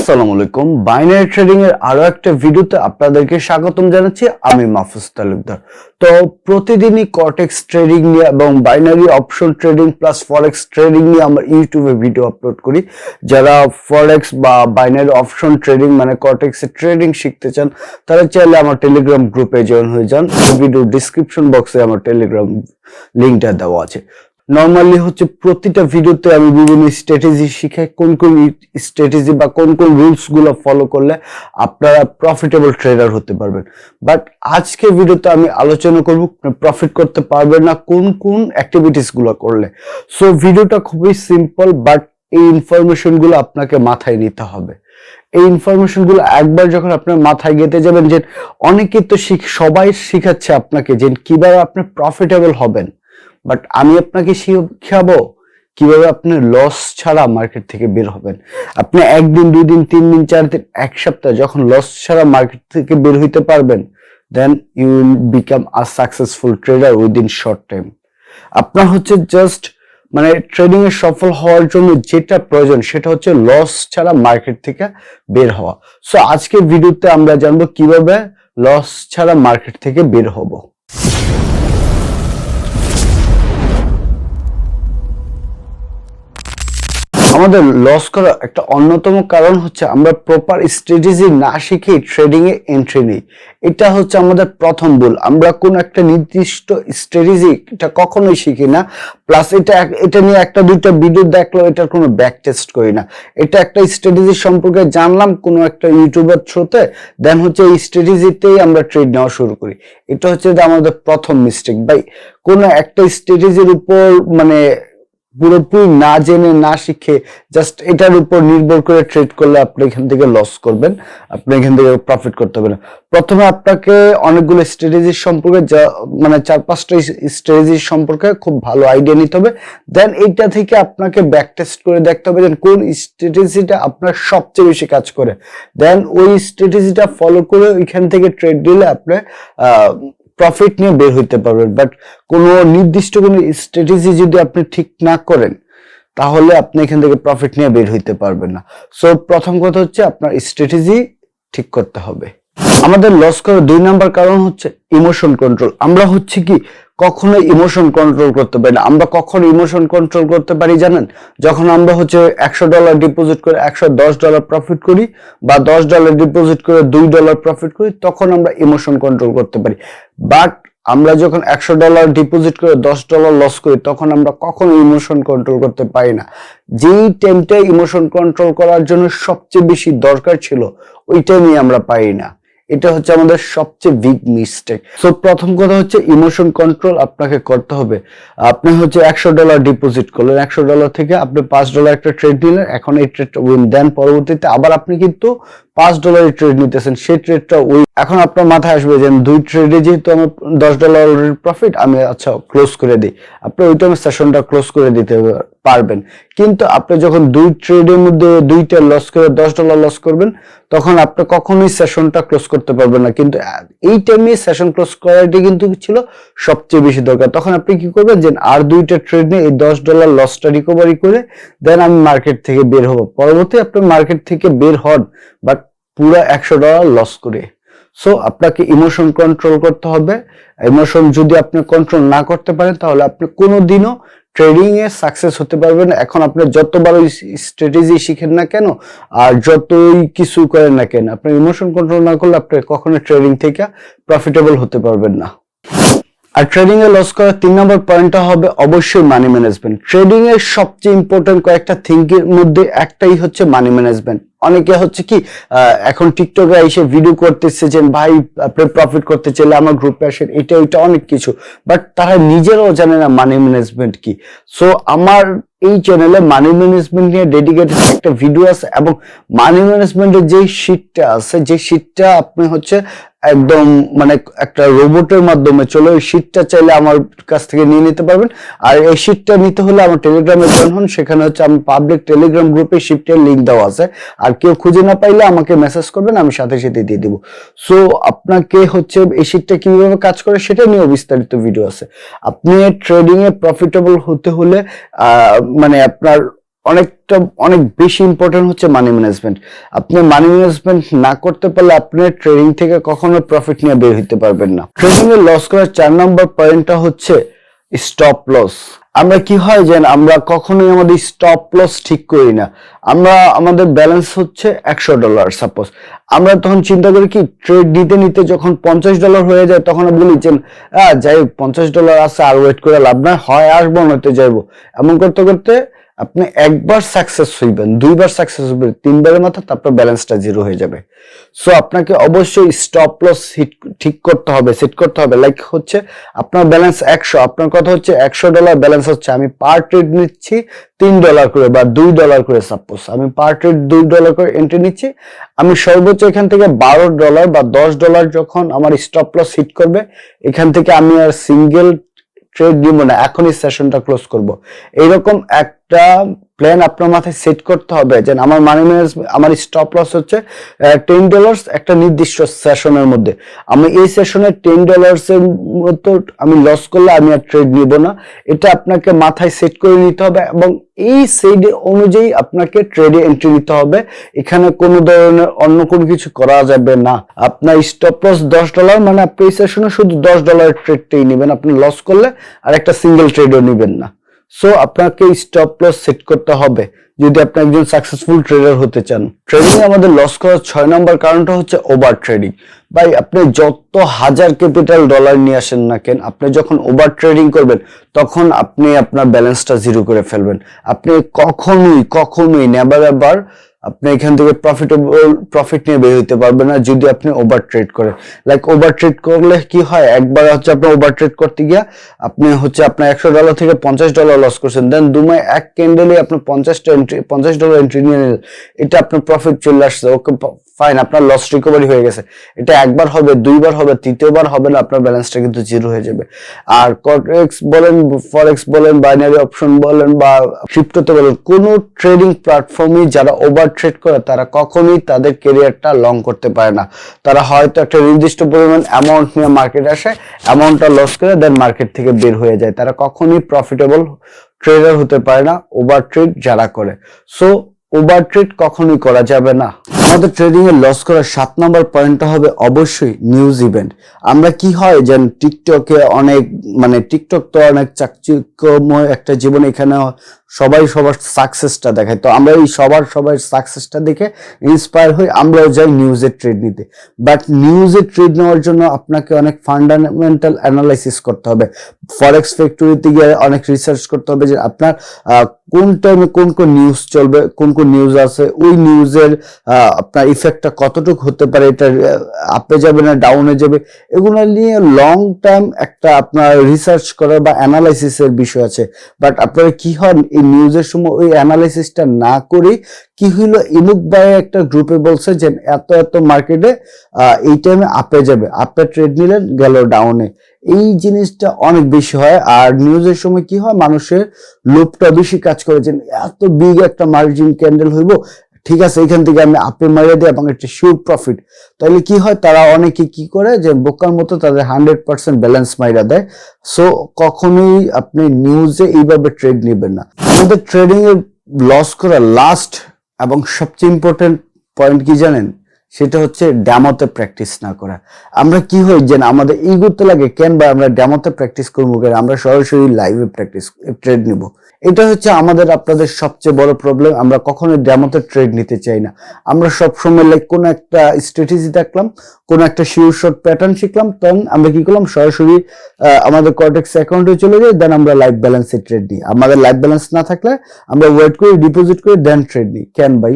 আসসালামু আলাইকুম। Binary trading এর আরও একটা ভিডিওতে আপনাদেরকে স্বাগতম জানাচ্ছি। আমি মাহফুজ তালুকদার। তো প্রতিদিনই কটেক্স ট্রেডিং নিয়ে এবং binary option trading plus forex trading নিয়ে আমরা ইউটিউবে ভিডিও আপলোড করি। যারা ফরেক্স বা বাইনারি অপশন ট্রেডিং মানে কটেক্স ট্রেডিং শিখতে চান, তারা চাইলে আমার টেলিগ্রাম গ্রুপে জয়েন হয়ে যান। ভিডিও ডিসক্রিপশন বক্সে আমার টেলিগ্রাম লিঙ্কটা দেওয়া আছে। নর্মালি হচ্ছে প্রতিটা ভিডিওতে আমি বিভিন্ন স্ট্র্যাটেজি শিখাই, কোন কোন স্ট্র্যাটেজি বা কোন কোন রুলসগুলো ফলো করলে আপনারা প্রফিটেবল ট্রেডার হতে পারবেন। বাট আজকে ভিডিওতে আমি আলোচনা করব প্রফিট করতে পারবেন না, কোন কোন অ্যাক্টিভিটিসগুলো করলে। সো ভিডিওটা খুবই সিম্পল বাট এই ইনফরমেশনগুলো আপনাকে মাথায় নিতে হবে। এই ইনফরমেশনগুলো একবার যখন আপনার মাথায় গেতে যাবেন যে অনেকে তো শিখ, সবাই শিখাচ্ছে আপনাকে যে কীভাবে আপনি প্রফিটেবল হবেন। বাট আমি আপনাকে শিখাবো কীভাবে আপনি লস ছাড়া মার্কেট থেকে বের হবেন। আপনি একদিন দুই দিন তিন দিন চার দিন এক সপ্তাহ যখন লস ছাড়া মার্কেট থেকে বের হইতে পারবেন then you will become a successful trader within short time আপনার হচ্ছে জাস্ট মানে ট্রেডিং এ সফল হওয়ার জন্য যেটা প্রয়োজন, সেটা হচ্ছে লস ছাড়া মার্কেট থেকে বের হওয়া। সো আজকে ভিডিওতে আমরা জানব কীভাবে লস ছাড়া মার্কেট থেকে বের হব। আমাদের লস করার একটা অন্যতম কারণ হচ্ছে আমরা প্রপার স্ট্র্যাটেজি না শিখে ট্রেডিং এ এন্ট্রি নিই। এটা হচ্ছে আমাদের প্রথম ভুল। আমরা কোন একটা নির্দিষ্ট স্ট্র্যাটেজি এটা কখনোই শিখি না। প্লাস এটা এটা নিয়ে একটা দুইটা ভিডিও দেখল এটার কোনো ব্যাক টেস্ট করি না। এটা একটা স্ট্র্যাটেজি সম্পর্কে জানলাম কোনো একটা ইউটিউবার থ্রুতে দেন হচ্ছে এই স্ট্র্যাটেজিতেই আমরা ট্রেড নেওয়া শুরু করি। এটা হচ্ছে আমাদের প্রথম মিস্টেক ভাই, কোনো একটা স্ট্র্যাটেজির উপর মানে পুরোপুরি না জেনে না শিখে জাস্ট এটার উপর নির্ভর করে ট্রেড করলে আপনি এখান থেকে লস করবেন, আপনি এখান থেকে প্রফিট করতে পারবেন। প্রথমে আপনাকে অনেকগুলো স্ট্র্যাটেজির সম্পর্কে যা মানে চার পাঁচটা স্ট্র্যাটেজির সম্পর্কে খুব ভালো আইডিয়া নিতে হবে। দেন এইটা থেকে আপনাকে ব্যাক টেস্ট করে দেখতে হবে যে কোন স্ট্র্যাটেজিটা আপনার সবচেয়ে বেশি কাজ করে। দেন ওই স্ট্র্যাটেজিটা ফলো করে ওইখান থেকে ট্রেড দিলে আপনি প্রফিট নিয়ে বের হইতে পারবেন। বাট কোনো নির্দিষ্ট কোনো স্ট্র্যাটেজি যদি আপনি ঠিক না করেন, তাহলে আপনি এখান থেকে প্রফিট নিয়ে বের হইতে পারবেন না। সো প্রথম কথা হচ্ছে আপনার স্ট্র্যাটেজি ঠিক করতে হবে। আমাদের লস করার দুই নাম্বার কারণ হচ্ছে ইমোশন কন্ট্রোল আমরা হচ্ছে কি কখনো ইমোশন কন্ট্রোল করতে পারি না। আমরা কখন ইমোশন কন্ট্রোল করতে পারি, জানেন? যখন আমরা হচ্ছে একশো ডলার ডিপোজিট করে একশো দশ ডলার প্রফিট করি বা দশ ডলার ডিপোজিট করে দুই ডলার প্রফিট করি, তখন আমরা ইমোশন কন্ট্রোল করতে পারি। বাট আমরা যখন একশো ডলার ডিপোজিট করে দশ ডলার লস করি, তখন আমরা কখনো ইমোশন কন্ট্রোল করতে পারি না। যেই টাইমটা ইমোশন কন্ট্রোল করার জন্য সবচেয়ে বেশি দরকার ছিল ওই টাইমই আমরা পাই না। এটা হচ্ছে আমাদের সবচেয়ে বিগ মিস্টেক সো প্রথম কথা হচ্ছে ইমোশন কন্ট্রোল আপনাকে করতে হবে। আপনি হচ্ছে একশো ডলার ডিপোজিট করলেন, একশো ডলার থেকে আপনি পাঁচ ডলার একটা ট্রেড নিলেন, এখন এই ট্রেড উইন দেন পরবর্তীতে আবার আপনি কিন্তু পাঁচ ডলারের ট্রেড নিতেছেন, সেই ট্রেডটা ওই এখন আপনার মাথায় আসবে যে দুই ট্রেডে যেহেতু আমার দশ ডলারের প্রফিট আমি আচ্ছা ক্লোজ করে দিই। আপনি ওই টাইমে সেশনটা ক্লোজ করে দিতে পারবেন। কিন্তু আপনি যখন দুই ট্রেডের মধ্যে দুইটা লস করে, দশ ডলার লস করবেন, তখন আপনি কখনোই সেশনটা ক্লোজ করতে পারবেন না। কিন্তু এই টাইমে সেশন ক্লোজ করাটি কিন্তু ছিল সবচেয়ে বেশি দরকার। তখন আপনি কি করবেন যে, আর দুইটা ট্রেড নিয়ে এই দশ ডলার লসটা রিকভারি করে দেন আমি মার্কেট থেকে বের হব। পরবর্তী আপনি মার্কেট থেকে বের হন বাট পুরো একশো ডলার লস করে। সো আপনাকে ইমোশন কন্ট্রোল করতে হবে। ইমোশন যদি আপনি কন্ট্রোল না করতে পারেন, তাহলে আপনি কোনোদিনও ট্রেডিং এ সাকসেস হতে পারবেন এখন আপনি যতবার স্ট্র্যাটেজি শিখেন না কেন, আর যতই কিছু করেন না কেন, আপনার ইমোশন কন্ট্রোল না করলে আপনি কখনো ট্রেডিং থেকে প্রফিটেবল হতে পারবেন না। আর ট্রেডিং এ লস করার তিন নম্বর পয়েন্টটা হবে অবশ্যই মানি ম্যানেজমেন্ট ট্রেডিং এর সবচেয়ে ইম্পর্টেন্ট কয়েকটা থিঙ্কের মধ্যে একটাই হচ্ছে মানি ম্যানেজমেন্ট অনেকে হচ্ছে কি এখন টিকটকে এসে ভিডিও করতেছে যে, ভাই প্রফিট করতে চাইলে আমার গ্রুপে আসেন। এটা ওইটা অনেক কিছু। বাট তারা নিজেরাও জানে না মানি ম্যানেজমেন্ট কি। সো আমার এই চ্যানেলে মানি ম্যানেজমেন্ট নিয়ে ডেডিকেটেড একটা ভিডিও আছে এবং মানি ম্যানেজমেন্টের যে শীটটা আছে যে শীটটা আপনি হচ্ছে একদম মানে একটা রোবটের মাধ্যমে চলে ওই শিটটা চাইলে আমার কাছ থেকে নিয়ে নিতে পারবেন। আর এই শিটটা নিতে হলে আমার টেলিগ্রামে জয়েন হন, সেখানে হচ্ছে আমি পাবলিক টেলিগ্রাম গ্রুপে শিফটের লিঙ্ক দেওয়া আছে। আর কেউ খুঁজে না পাইলে আমাকে মেসেজ করবেন, আমি সাথে সাথে দিয়ে দিব। সো আপনাকে হচ্ছে এই শিটটা কীভাবে কাজ করে সেটা নিয়েও বিস্তারিত ভিডিও আছে। আপনি ট্রেডিং এ প্রফিটেবল হতে হলে মানে আপনার অনেকটা, অনেক বেশি ইম্পর্টেন্ট হচ্ছে মানি ম্যানেজমেন্ট আপনি মানি ম্যানেজমেন্ট না করতে পারলে আপনি ট্রেডিং থেকে কখনো প্রফিট নিয়ে বের হতে পারবেন না। ট্রেডিং এ লস করার চার নম্বর পয়েন্টটা হচ্ছে স্টপ লস আমরা কি হয় যেন আমরা কখনোই আমাদের স্টপ লস ঠিক করি না। আমরা, আমাদের ব্যালেন্স হচ্ছে একশো ডলার সাপোজ আমরা তখন চিন্তা করি কি ট্রেড নিতে নিতে যখন পঞ্চাশ ডলার হয়ে যায়, তখন বলি যে যাই হোক, পঞ্চাশ ডলার আছে, আর ওয়েট করে লাভ নাই, হয়, আসব, নয়তো যাইবো। এমন করতে করতে আপনি একবার সাকসেস হইবেন, দুইবার সাকসেস হইবেন, তিনবারের মাথা তারপর ব্যালেন্সটা জিরো হয়ে যাবে। সো আপনাকে অবশ্যই স্টপ লস হিট ঠিক করতে হবে সেট করতে হবে। লাইক হচ্ছে আপনার ব্যালেন্স একশো, আপনার কথা হচ্ছে একশো ডলার ব্যালেন্স হচ্ছে, আমি পার ট্রেড নিচ্ছি তিন ডলার করে বা দুই ডলার করে সাপোজ আমি পার ট্রেড দুই ডলার করে এন্ট্রি নিচ্ছি, আমি সর্বোচ্চ এখান থেকে বারো ডলার বা দশ ডলার যখন আমার স্টপ লস হিট করবে, এখান থেকে আমি আর সিঙ্গেল ট্রেড নিব না, এখনই সেশনটা ক্লোজ করব। এইরকম একটা প্ল্যান আপনার মাথায় সেট করতে হবে যে আমার মানি ম্যানেজমেন্ট আমার স্টপ লস হচ্ছে টেন ডলার্স একটা নির্দিষ্ট সেশনের মধ্যে। আমি এই সেশনে টেন ডলার্স এর মতো আমি লস করলে আমি আর ট্রেড নিব না। এটা আপনাকে মাথায় সেট করে নিতে হবে এবং এই সেট অনুযায়ী আপনাকে ট্রেডে এন্ট্রি নিতে হবে। এখানে কোনো ধরনের অন্য কোনো কিছু করা যাবে না। আপনার স্টপ লস দশ ডলার মানে আপনি এই সেশনে শুধু দশ ডলারের ট্রেডটাই নেবেন। আপনি লস করলে আর একটা সিঙ্গেল ট্রেডও নেবেন না। সো আপনাকে স্টপ লস সেট করতে হবে যদি আপনি একজন সাকসেসফুল ট্রেডার হতে চান। ট্রেডিং আমাদের লস করার ছয় নম্বর কারণটা হচ্ছে ওভার ট্রেডিং ভাই, আপনি যত হাজার ক্যাপিটাল ডলার নিয়ে আসেন না কেন, আপনি যখন ওভার ট্রেডিং করবেন, তখন আপনি আপনার ব্যালেন্সটা জিরো করে ফেলবেন। আপনি কখনোই কখনোই নেভার এবার আপনি এখান থেকে প্রফিটেবল প্রফিট নিয়ে বের হইতে পারবেন না যদি আপনি ওভার ট্রেড করেন। লাইক ওভার ট্রেড করলে কি হয়? একবার হচ্ছে আপনি ওভার ট্রেড করতে গিয়া আপনি হচ্ছে আপনার একশো ডলার থেকে পঞ্চাশ ডলার লস করছেন। দেন দুমায় এক ক্যান্ডেলে আপনি পঞ্চাশটা এন্ট্রি পঞ্চাশ ডলার এন্ট্রি নিয়ে নিলেন। এটা আপনার প্রফিট চলে আসছে। ওকে ফাইন আপনার লস রিকভারি হয়ে গেছে। এটা একবার হবে, দুইবার হবে, তৃতীয়বার হবে না, আপনার ব্যালেন্সটা কিন্তু জিরো হয়ে যাবে। আর কট্রেক্স বলেন ফরেক্স বলেন বাইনারি অপশন বলেন বা ক্রিপ্টোতে বলেন, কোন ট্রেডিং প্ল্যাটফর্মে যারা ওভার ট্রেড করে তারা কখনোই তাদের কেরিয়ারটা লং করতে পারে না। তারা হয়তো একটা নির্দিষ্ট পরিমাণ অ্যামাউন্ট নিয়ে মার্কেটে আসে অ্যামাউন্টটা লস করে দেন মার্কেট থেকে বের হয়ে যায়। তারা কখনোই প্রফিটেবল ট্রেডার হতে পারে না ওভার ট্রেড যারা করে। সো ওভার ট্রেড কখনোই করা যাবে না। আমাদের ট্রেডিং এ লস করার সাত নম্বর পয়েন্টটা হবে অবশ্যই নিউজ ইভেন্ট আমরা কি হয় যেন টিকটকে অনেক মানে টিকটক তো অনেক চাকচিক্যময় একটা জীবন এখানে সবাই সবার সাকসেসটা দেখায়। তো আমরা এই সবার সবার সাকসেসটা দেখে ইন্সপায়ার হই, আমরাও যাই নিউজের ট্রেড নিতে। বাট নিউজের ট্রেড নেওয়ার জন্য আপনাকে অনেক ফান্ডামেন্টাল অ্যানালাইসিস করতে হবে। ফরেক্স ফ্যাক্টরিতে গিয়ে অনেক রিসার্চ করতে হবে যে আপনার কোন টাইমে কোন কোন নিউজ চলবে, কোন কোন নিউজ আছে, ওই নিউজের আপনার ইফেক্টটা কতটুকু হতে পারে, এটা আপে যাবে না ডাউনে যাবে, এগুলো নিয়ে লং টাইম একটা আপনার রিসার্চ করার বা অ্যানালাইসিসের বিষয় আছে। বাট আপনারা কি হন এই নিউজের সময় ওই অ্যানালাইসিসটা না করে, কি হইল ইনুক ভাইয়ের একটা গ্রুপে বলছে যে এত এত মার্কেটে এই টাইমে আপে যাবে। আপে ট্রেড নিলেন, গেল ডাউনে এই জিনিসটা অনেক বেশি হয়। আর নিউজের সময় কি হয়? মানুষের লোভটা বেশি কাজ করেছেন এত বিগ একটা মার্জিন ক্যান্ডেল হইব ঠিক আছে এখান থেকে আমি আপে মারিয়ে দিই এবং একটা শিওর প্রফিট তাহলে কি হয় তারা অনেকে কি করে যে বোকার মতো তাদের হান্ড্রেড পার্সেন্ট ব্যালেন্স মাইরা দেয়। সো কখনোই আপনি নিউজে এইভাবে ট্রেড নেবেন না। আমাদের ট্রেডিং এর লস করা লাস্ট এবং সবচেয়ে ইম্পর্টেন্ট পয়েন্ট কি জানেন? সেটা হচ্ছে ড্যামোতে প্র্যাকটিস না করা। আমরা কি হই যে না, আমাদের করতে লাগে কেন বা আমরা ড্যামোতে প্র্যাকটিস করব কেন? আমরা সরাসরি লাইভে প্র্যাকটিস ট্রেড নিব। এটা হচ্ছে আমাদের আপনাদের সবচেয়ে বড় প্রবলেম আমরা কখনোই ড্যামোতে ট্রেড নিতে চাই না। আমরা সবসময় লাইক কোনো একটা স্ট্র্যাটেজি দেখলাম, কোনো একটা শিওর শর্ট প্যাটার্ন শিখলাম, তখন আমরা কি করলাম? সরাসরি আমাদের কর্টেক্স অ্যাকাউন্টে চলে যাই দেন আমরা লাইভ ব্যালেন্সে ট্রেড নিই। আমাদের লাইভ ব্যালেন্স না থাকলে আমরা ওয়েট করি ডিপোজিট করি দেন ট্রেড নিই। কেন ভাই?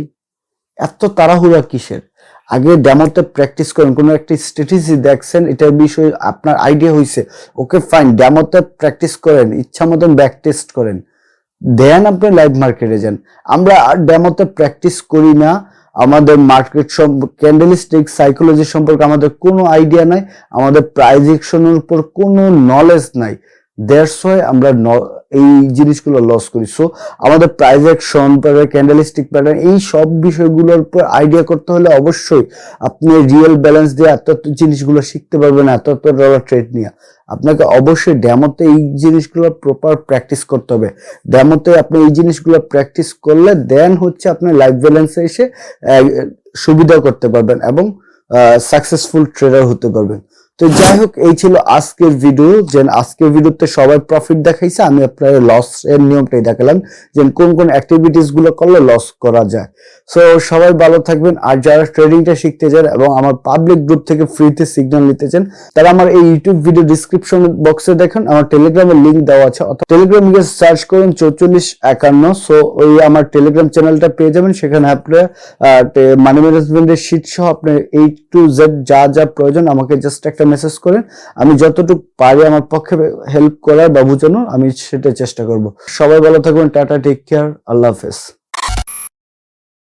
এত তাড়াহুড়া কিসের? আগে ডেমোতে প্র্যাকটিস করেন, কোনো একটা স্ট্র্যাটেজি দেখছেন, এটার বিষয়ে আপনার আইডিয়া হয়েছে ওকে ফাইন ডেমোতে প্র্যাকটিস করেন ইচ্ছা মতন ব্যাক টেস্ট করেন। দেন আপনি লাইভ মার্কেটে যান। আমরা ডেমোতে প্র্যাকটিস করি না। আমাদের মার্কেট ক্যান্ডেলিস্টিক সাইকোলজি সম্পর্কে আমাদের কোনো আইডিয়া নাই। আমাদের প্রাইজেকশনের উপর কোনো নলেজ নাই। ওয়াই আমরা এই জিনিসগুলো লস করি। সো আমাদের প্রাইজ অ্যাকশন ক্যান্ডেলিস্টিক প্যাটার্ন এই সব বিষয়গুলোর উপর আইডিয়া করতে হলে অবশ্যই আপনি রিয়েল ব্যালেন্স দিয়ে এত এত জিনিসগুলো শিখতে পারবেন, এত এত ডলার ট্রেড নিয়ে। আপনাকে অবশ্যই ড্যামোতে এই জিনিসগুলো প্রপার প্র্যাকটিস করতে হবে। ড্যামোতে আপনি এই জিনিসগুলো প্র্যাকটিস করলে দেন হচ্ছে আপনি লাইফ ব্যালেন্সে এসে সুবিধা করতে পারবেন এবং সাকসেসফুল ট্রেডার হতে পারবেন। তো যাই হোক এই ছিল আজকের ভিডিও যে আজকের ভিডিওতে সবাই প্রফিট দেখাইছে, আমি আপনার লস এর নিয়মটাই দেখালাম যে কোন কোন অ্যাক্টিভিটিসগুলো করলে লস করা যায়। সো সবাই ভালো থাকবেন, আর যারা ট্রেডিংটা শিখতে চান এবং আমার পাবলিক গ্রুপ থেকে ফ্রিতে সিগন্যাল নিতে চান, তারা আমার এই ইউটিউব ভিডিও ডিসক্রিপশন বক্সে দেখেন, আমার টেলিগ্রামের লিংক দেওয়া আছে অথবা টেলিগ্রাম গিয়ে সার্চ করুন চৌচল্লিশ একান্ন। সো ওই আমার টেলিগ্রাম চ্যানেলটা পেয়ে যাবেন, সেখানে আপনার মানি ম্যানেজমেন্টের শিট সহ আপনার এই টু জেড যা যা প্রয়োজন, আমাকে জাস্ট একটা মেসেজ করেন আমি যতটুকু পারি আমার পক্ষে হেল্প করার বা বোঝানোর, আমি সেটা চেষ্টা করব। সবাই ভালো থাকবেন, টাটা টেক কেয়ার আল্লাহ হাফেজ।